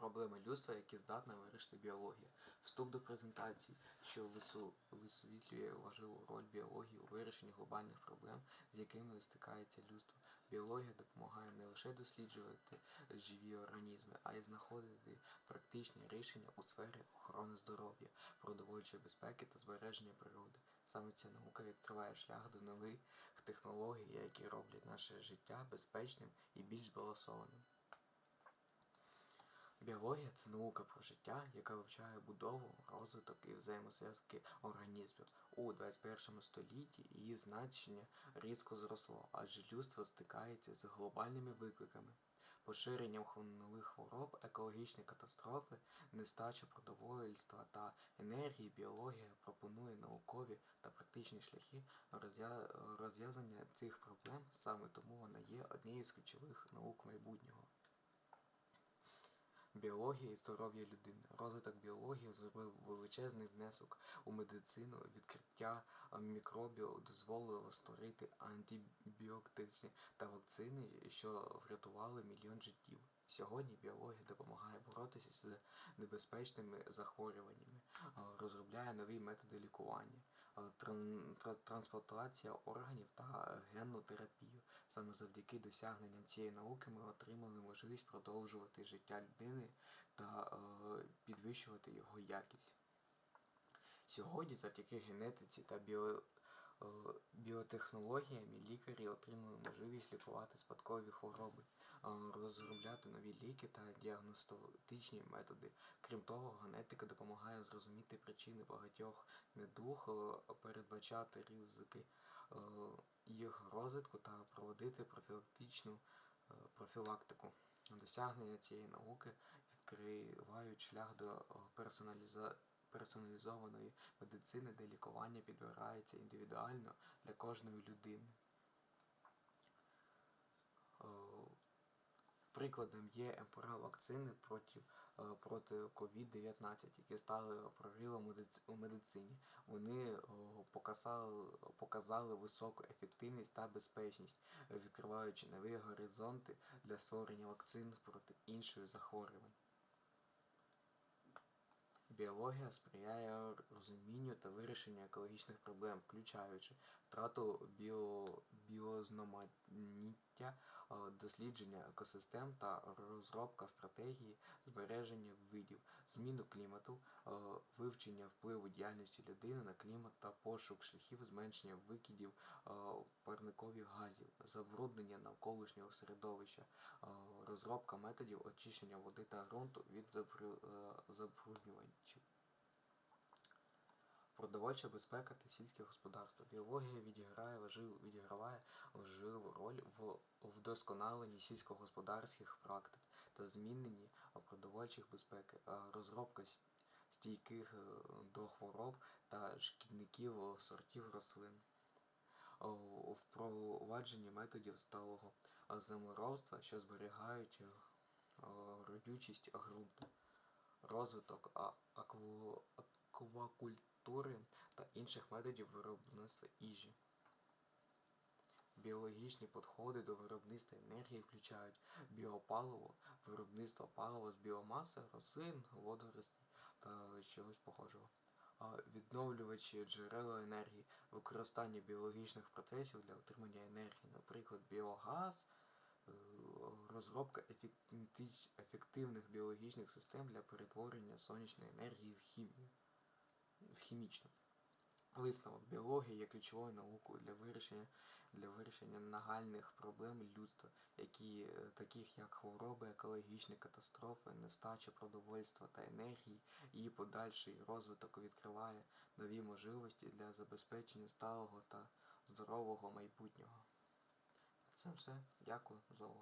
Проблеми людства, які здатна вирішити біологія. Вступ до презентації, що висвітлює важливу роль біології у вирішенні глобальних проблем, з якими стикається людство. Біологія допомагає не лише досліджувати живі організми, а й знаходити практичні рішення у сфері охорони здоров'я, продовольчої безпеки та збереження природи. Саме ця наука відкриває шлях до нових технологій, які роблять наше життя безпечним і більш збалансованим. Біологія це наука про життя, яка вивчає будову, розвиток і взаємозв'язки організмів. У 21 столітті її значення різко зросло, адже людство стикається з глобальними викликами. Поширенням нових хвороб, екологічні катастрофи, нестача продовольства та енергії біологія пропонує наукові та практичні шляхи розв'язання цих проблем, саме тому вона є однією з ключових наук майбутнього. Біологія і здоров'я людини. Розвиток біології зробив величезний внесок у медицину. Відкриття мікробів дозволило створити антибіотичні та вакцини, що врятували мільйон життів. Сьогодні біологія допомагає боротися з небезпечними захворюваннями, розробляє нові методи лікування, трансплантація органів та генну терапію. Саме завдяки досягненням цієї науки ми отримали можливість продовжувати життя людини та е, підвищувати його якість. Сьогодні завдяки генетиці та біо, е, біотехнологіям лікарі отримали можливість лікувати спадкові хвороби, е, розробляти нові ліки та діагностичні методи. Крім того, генетика допомагає зрозуміти причини багатьох недуг, е, передбачати ризики їх розвитку та проводити профілактичну профілактику. Досягнення цієї науки відкривають шлях до е, персоналіза... персоналізованої медицини, де лікування підбирається індивідуально для кожної людини. Е, Прикладом є МПР вакцини проти, е, проти COVID-19, які стали проривом медиц- у медицині. Вони е, показали, показали високу ефективність та безпечність, відкриваючи нові горизонти для створення вакцин проти інших захворювань. Біологія сприяє розумінню та вирішенню екологічних проблем, включаючи втрату біо, біозноманіття, е, дослідження екосистем та розробка стратегії збереження видів, зміну клімату, е, вивчення впливу діяльності людини на клімат та пошук шляхів зменшення викидів е, парникових газів, забруднення навколишнього середовища, розробка методів очищення води та ґрунту від забруднювачів. Продовольча безпека та сільське господарство. Біологія відіграє важливу, відіграває важливу роль в вдосконаленні сільськогосподарських практик та зміненні продовольчих безпеки, Е, розробка стійких е, до хвороб та шкідників сортів рослин. Е, Впровадження методів сталого землеробства, що зберігають е, родючість ґрунту розвиток а- акву- аквакультури та інших методів виробництва їжі. Біологічні підходи до виробництва енергії включають біопаливо, виробництво палива з біомаси, рослин, водоростей та чогось похожого. Відновлювачі джерела енергії, використання біологічних процесів для отримання енергії, наприклад, біогаз, е, розробка ефективних- біологічних систем для перетворення сонячної енергії в хімію, в хімічну. Висновок біологія є ключовою наукою для вирішення для вирішення нагальних проблем людства, які, е, таких як хвороби, екологічні катастрофи, нестача продовольства та енергії. Її подальший розвиток відкриває нові можливості для забезпечення сталого та здорового майбутнього. Це все. Дякую за увагу.